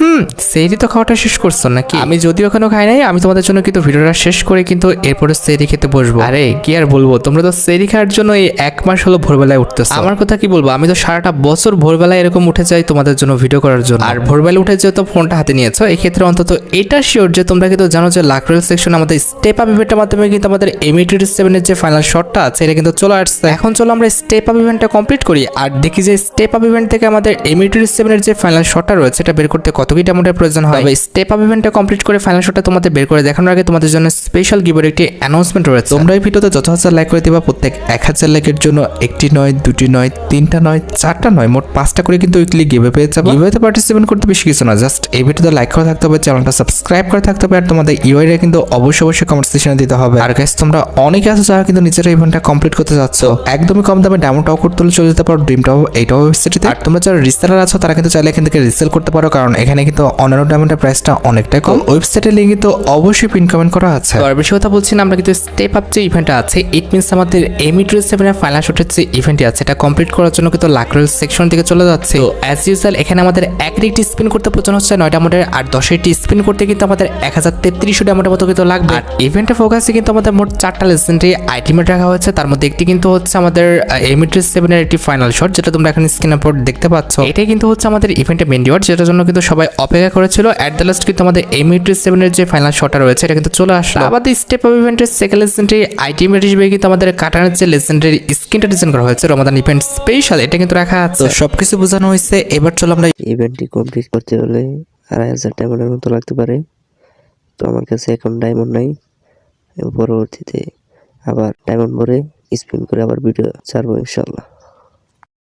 হুম সেরি তো খাওয়াটা শেষ করছ নাকি? আমি যদিও এখনও খাই নাই আমি তোমাদের জন্য কিন্তু ভিডিওটা শেষ করে কিন্তু এরপরে সেরি খেতে বসবো। আরে কি আর বলব? তোমরা তো সেরি খাওয়ার জন্য এই এক মাস হলো ভোরবেলায় উঠতেছো। আমার কথা কি বলব? আমি তো সারাটা বছর ভোরবেলায় এরকম উঠে যাই তোমাদের জন্য ভিডিও করার জন্য। আর ভোরবেলা উঠে যেহেতু ফোনটা হাতে নিয়েছো এই ক্ষেত্রে অন্তত এটা শিওর যে তোমরা কিন্তু জানো যে লাকরেল সেকশন আমাদের স্টেপ আপ ইভেন্টের মাধ্যমে কিন্তু আমাদের এমিটি সেভেনের যে ফাইনাল শটটা আছে এটা কিন্তু চলে আসছে। এখন চলো আমরা স্টেপ আপ ইভেন্টটা কমপ্লিট করি আর দেখি যে স্টেপ আপ ইভেন্ট থেকে আমাদের এমিটি সেভেনের যে ফাইনাল শটটা রয়েছে এটা বের করতে কত কি ডায়মন্ডের প্রয়োজন হয়। তবে স্টেপ আপ ইভেন্টটা কমপ্লিট করে ফাইনাল শটটা তোমাদের বের করে দেখানোর আগে তোমাদের জন্য স্পেশাল গিভের একটি অ্যানাউন্সমেন্ট রয়েছে। তোমরা এই ভিডিওতে যত হাজার লাইক করে দিবা প্রত্যেক এক হাজার লাইকের জন্য একটি নয় দুটি নয় তিনটা নয় চারটা নয় মোট পাঁচটা করে কিন্তু উইকলি গিভে পেয়ে যাবে। গিভেতে পার্টিসিপেট করতে বেশি কিছু না জাস্ট এই ভিডিওতে লাইক করে থাকতে হবে চ্যানেলটা সাবস্ক্রাইব করে থাকতে হবে আর তোমাদের ইউআইরা কিন্তু অবশ্যই অবশ্যই কমেন্ট সেকশনে দিতে হবে। আর গাইস তোমরা অনেকে আছো যারা কিন্তু নিজের ইভেন্টটা কমপ্লিট করতে যাচ্ছ। একদমই কম দামে ডায়মন্ড টাও করতে চলে যেতে পারো ড্রিম টাও এইটাও ওয়েবসাইটে আর তোমরা যারা রিসেলার আছো তারা কিন্তু চাইলে এখান থেকে রিসেল করতে পারো কারণ এখানে কিন্তু অন্যান্য ডায়মন্ডের প্রাইসটা অনেকটাই কম। ওয়েবসাইটের লিঙ্ক কিন্তু অবশ্যই পিন কমেন্ট করা আছে। তো আর বেশি কথা বলছি না আমরা কিন্তু স্টেপ আপ যে ইভেন্টটা আছে ইট মিনস আমাদের এমিট্রি সেভেনের ফাইনাল শটের যে ইভেন্টটি আছে এটা কমপ্লিট করার জন্য কিন্তু লাকরেল সেকশন থেকে চলে যাচ্ছে। তো অ্যাজ ইউজুয়াল এখানে আমাদের এক একটি স্পিন করতে প্রয়োজন হচ্ছে নয়টা মোডের আর দশেরটি স্পিন করতে কিন্তু আমাদের এক হাজার তেত্রিশশো ডায়মন্ডের মতো কিন্তু লাগবে। আর ইভেন্টের ফোকাসে কিন্তু আমাদের মোট চারটা লেজেন্ডারি আইটেমেট রাখা হয়েছে তার মধ্যে একটি কিন্তু হচ্ছে আমাদের এমিট্রি সেভেনের একটি ফাইনাল শট যেটা তোমরা এখানে স্ক্রিন আপলোড দেখতে পাচ্ছ। এটাই কিন্তু হচ্ছে আমাদের ইভেন্টের মেন ডিওয়ার্ড যেটার জন্য কিন্তু সবাই অপেক্ষা করেছিল। অ্যাট দ্য লাস্ট কিন্তু আমাদের এমিট্রি সেভেনের যে ফাইনাল শটটা রয়েছে এটা কিন্তু চলে আসলো। আমাদের স্টেপ অফ ইভেন্টের সেকেন্ড লেজেন্ডারি আইটেমেট হিসেবে কিন্তু আমাদের কাটানের যে লেজেন্ডারি স্কিনটা ডিজাইন করা হয়েছে রমাদান ইভেন্ট স্পেশাল এটা কিন্তু রাখা আছে। তো সবকিছু বোঝানো হয়েছে। এবার চলো আমরা ইভেন্টটি কমপ্লিট করতে হলে আড়াই হাজার ডায়মন্ডের মতো লাগতে পারে। তো আমার কাছে এখন ডায়মন্ড নাই। পরবর্তীতে আবার ডায়মন্ড ভরে স্পিন করে আবার ভিডিও ছাড়বো ইনশাল্লাহ